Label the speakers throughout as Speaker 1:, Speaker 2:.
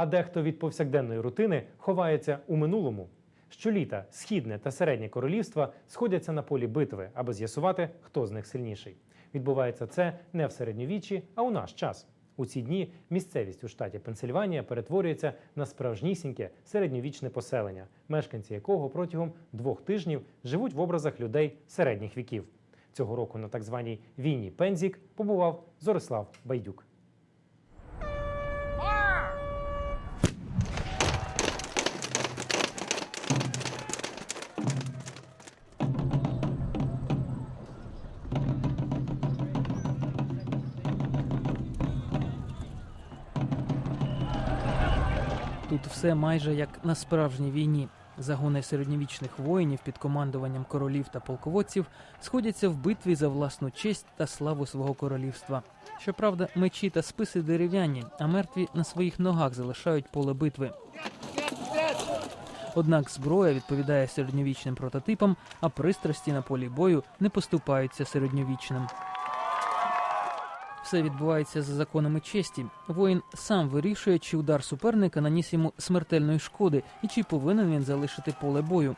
Speaker 1: А дехто від повсякденної рутини ховається у минулому. Щоліта східне та середнє королівства сходяться на полі битви, аби з'ясувати, хто з них сильніший. Відбувається це не в середньовіччі, а у наш час. У ці дні місцевість у штаті Пенсильванія перетворюється на справжнісіньке середньовічне поселення, мешканці якого протягом двох тижнів живуть в образах людей середніх віків. Цього року на так званій війні Пензік побував Зорислав Байдюк.
Speaker 2: Тут все майже як на справжній війні. Загони середньовічних воїнів під командуванням королів та полководців сходяться в битві за власну честь та славу свого королівства. Щоправда, мечі та списи дерев'яні, а мертві на своїх ногах залишають поле битви. Однак зброя відповідає середньовічним прототипам, а пристрасті на полі бою не поступаються середньовічним. Все відбувається за законами честі. Воїн сам вирішує, чи удар суперника наніс йому смертельної шкоди і чи повинен він залишити поле бою.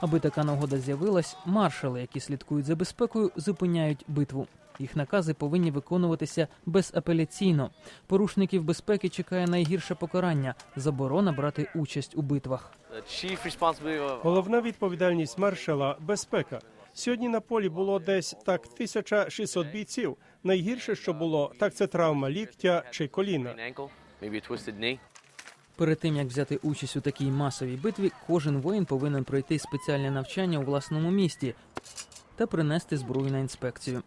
Speaker 2: Аби така нагода з'явилась, маршали, які слідкують за безпекою, зупиняють битву. Їх накази повинні виконуватися безапеляційно. Порушників безпеки чекає найгірше покарання заборона брати участь у битвах.
Speaker 3: Головна відповідальність маршала безпека. Сьогодні на полі було десь так 1600 бійців. Найгірше, що було, так це травма ліктя чи коліна.
Speaker 2: Перед тим як взяти участь у такій масовій битві, кожен воїн повинен пройти спеціальне навчання у власному місті та принести зброю на інспекцію.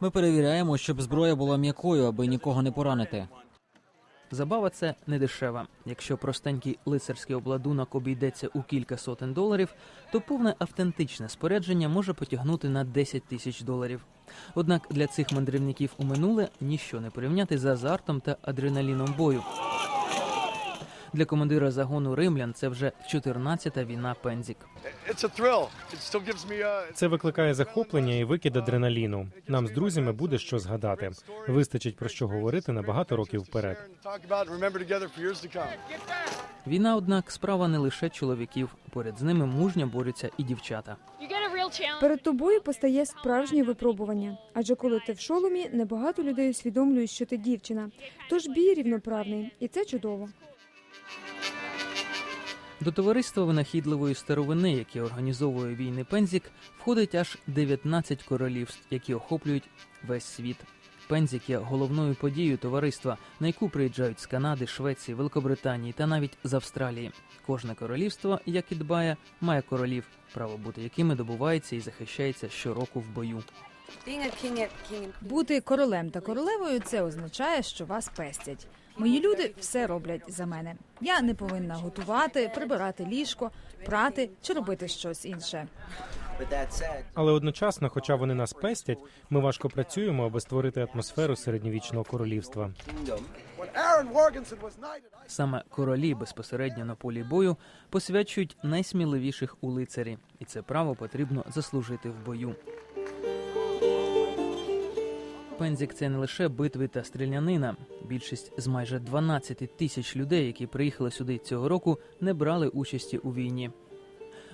Speaker 4: Ми перевіряємо, щоб зброя була м'якою, аби нікого не поранити.
Speaker 2: Забава це не дешева. Якщо простенький лицарський обладунок обійдеться у кілька сотень доларів, то повне автентичне спорядження може потягнути на 10 тисяч доларів. Однак для цих мандрівників у минуле ніщо не порівняти з азартом та адреналіном бою. Для командира загону римлян це вже 14-та війна Пензік.
Speaker 5: Uh,
Speaker 1: Це викликає захоплення і викид адреналіну. Нам з друзями буде що згадати. Вистачить про що говорити на багато років вперед.
Speaker 2: Війна, однак, справа не лише чоловіків. Поряд з ними мужньо борються і дівчата.
Speaker 6: Перед тобою постає справжнє випробування. Адже коли ти в шоломі, небагато людей усвідомлюють, що ти дівчина. Тож бій рівноправний, і це чудово.
Speaker 2: До товариства винахідливої старовини, яке організовує війни Пензік, входить аж 19 королівств, які охоплюють весь світ. Пензік є головною подією товариства, на яку приїжджають з Канади, Швеції, Великобританії та навіть з Австралії. Кожне королівство, як і дбає, має королів, право бути якими добувається і захищається щороку в бою.
Speaker 7: Бути королем та королевою це означає, що вас пестять. Мої люди все роблять за мене. Я не повинна готувати, прибирати ліжко, прати чи робити щось інше.
Speaker 1: Але одночасно, хоча вони нас пестять, ми важко працюємо, аби створити атмосферу середньовічного королівства.
Speaker 2: Саме королі безпосередньо на полі бою посвячують найсміливіших у лицарі, і це право потрібно заслужити в бою. Пензік це не лише битви та стрілянина. Більшість з майже 12 тисяч людей, які приїхали сюди цього року, не брали участі у війні.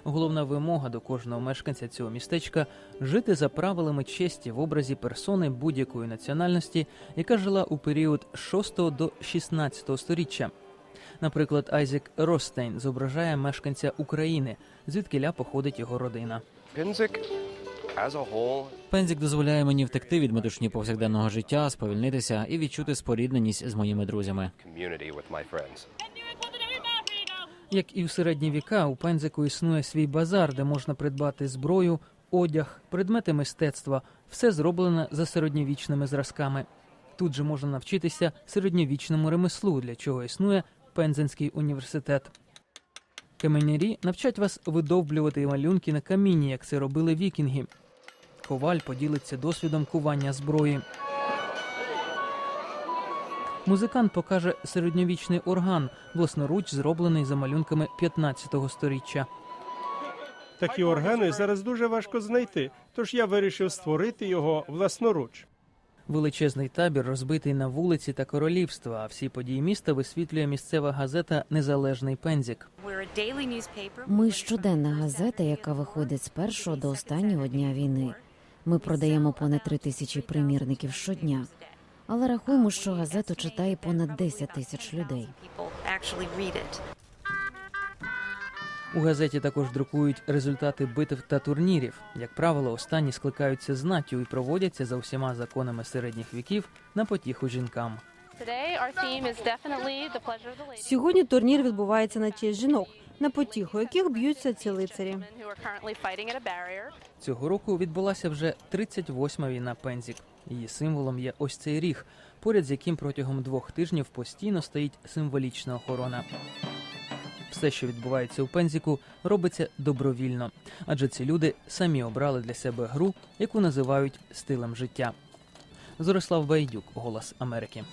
Speaker 2: Головна вимога до кожного мешканця цього містечка жити за правилами честі в образі персони будь-якої національності, яка жила у період 6 до 16 сторіччя. Наприклад, Айзек Ростейн зображає мешканця України, звідкиля походить його родина.
Speaker 4: Пензік дозволяє мені втекти від метушні повсякденного життя, сповільнитися і відчути спорідненість з моїми друзями.
Speaker 2: Як і в середні віка, у Пензику існує свій базар, де можна придбати зброю, одяг, предмети мистецтва, все зроблене за середньовічними зразками. Тут же можна навчитися середньовічному ремеслу, для чого існує Пензенський університет. Каменярі навчать вас видовблювати малюнки на камінні, як це робили вікінги. Коваль поділиться досвідом кування зброї. Музикант покаже середньовічний орган, власноруч зроблений за малюнками 15-го сторіччя.
Speaker 3: Такі органи зараз дуже важко знайти, тож я вирішив створити його власноруч.
Speaker 2: Величезний табір розбитий на вулиці та королівства. А всі події міста висвітлює місцева газета Незалежний Пензік.
Speaker 8: Ми щоденна газета, яка виходить з першого до останнього дня війни. Ми продаємо понад три тисячі примірників щодня, але рахуємо, що газету читає понад 10 тисяч людей.
Speaker 2: У газеті також друкують результати битв та турнірів. Як правило, останні скликаються знаттю і проводяться за всіма законами середніх віків на потіху жінкам.
Speaker 9: Сьогодні турнір відбувається на честь жінок, на потіху яких б'ються ці лицарі.
Speaker 2: Цього року відбулася вже 38-ма війна Пензік. Її символом є ось цей ріг, поряд з яким протягом двох тижнів постійно стоїть символічна охорона. Все, що відбувається у Пензіку, робиться добровільно, адже ці люди самі обрали для себе гру, яку називають стилем життя. Зорислав Байдюк, Голос Америки.